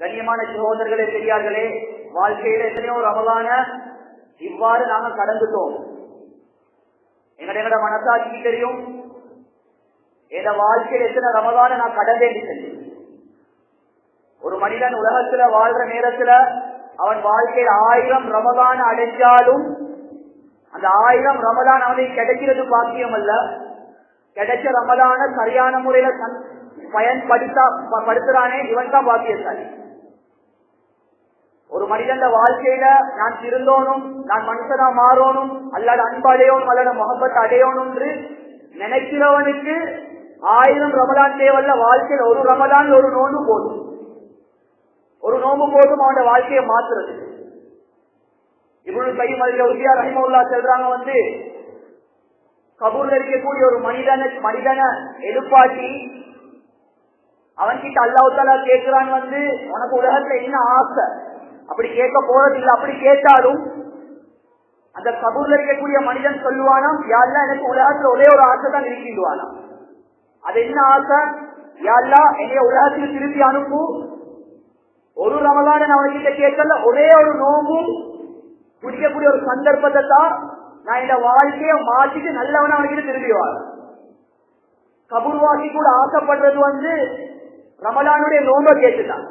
கண்ணியமான சகோதரர்களே பெரியார்களே வாழ்க்கையில எத்தனையோ ரமலான இவ்வாறு நாங்க கடந்துட்டோம். எங்கட எங்கட மனசாட்சிக்கு தெரியும்? என் வாழ்க்கையில் எத்தனை ரமலான நான் கடந்தேன் சொல்லி ஒரு மனிதன் உலகத்துல வாழ்ற நேரத்துல அவன் வாழ்க்கையில் ஆயிரம் ரமதான அடைஞ்சாலும் அந்த ஆயிரம் ரமலான் அவனுக்கு கிடைக்கிறது பாக்கியம் அல்ல கிடைச்ச ரமலான சரியான முறையில பயன்படுத்த ப- படுத்துறானே இவன் தான் பாக்கியசாலி. ஒரு மனிதன் வாழ்க்கையில நான் திருந்தோனும் நான் மனுஷனா மாறணும் அல்லாத அன்பு அடையணும் அல்லது முகப்பத் அடையணும் என்று நினைக்கிறவனுக்கு ஆயிரம் ரமலான் தேவல்ல வாழ்க்கையில் ஒரு ரமலான் ஒரு நோன்பு போதும். ஒரு நோம்பு போதும் அவனோட வாழ்க்கையை மாத்துறது. இவ்வளவு கை மதிய உறுதியா ரஹிமவுல்லா சொல்றாங்க வந்து கபூர்ல இருக்கக்கூடிய ஒரு மனிதனை மனிதனை எழுப்பாட்டி அவன் கிட்ட அல்லாஹால கேட்கிறான் வந்து உனக்கு உலகத்துல என்ன ஆசை? அப்படி கேட்க போறதில்லை. அப்படி கேட்டாலும் அந்த கபூர்ல இருக்கக்கூடிய மனிதன் சொல்லுவானாம் யாரெல்லாம் எனக்கு உலகத்துல ஒரே ஒரு ஆசை தான் இருக்கிடுவானாம் அது என்ன ஆசை? யாரெல்லாம் என்னைய உலகத்தில் திருப்பி அனுப்பு. ஒரு ரமலான நான் அவன்கிட்ட கேட்கல ஒரே ஒரு நோம்பும் குடிக்கக்கூடிய ஒரு சந்தர்ப்பத்தை தான் நான் இந்த வாழ்க்கையை மாற்றிட்டு நல்லவன அவன்கிட்ட திரும்பிவார் கபூர்வாசி கூட ஆசைப்படுறது வந்து ரமலானுடைய நோம்ப கேட்டுதான்.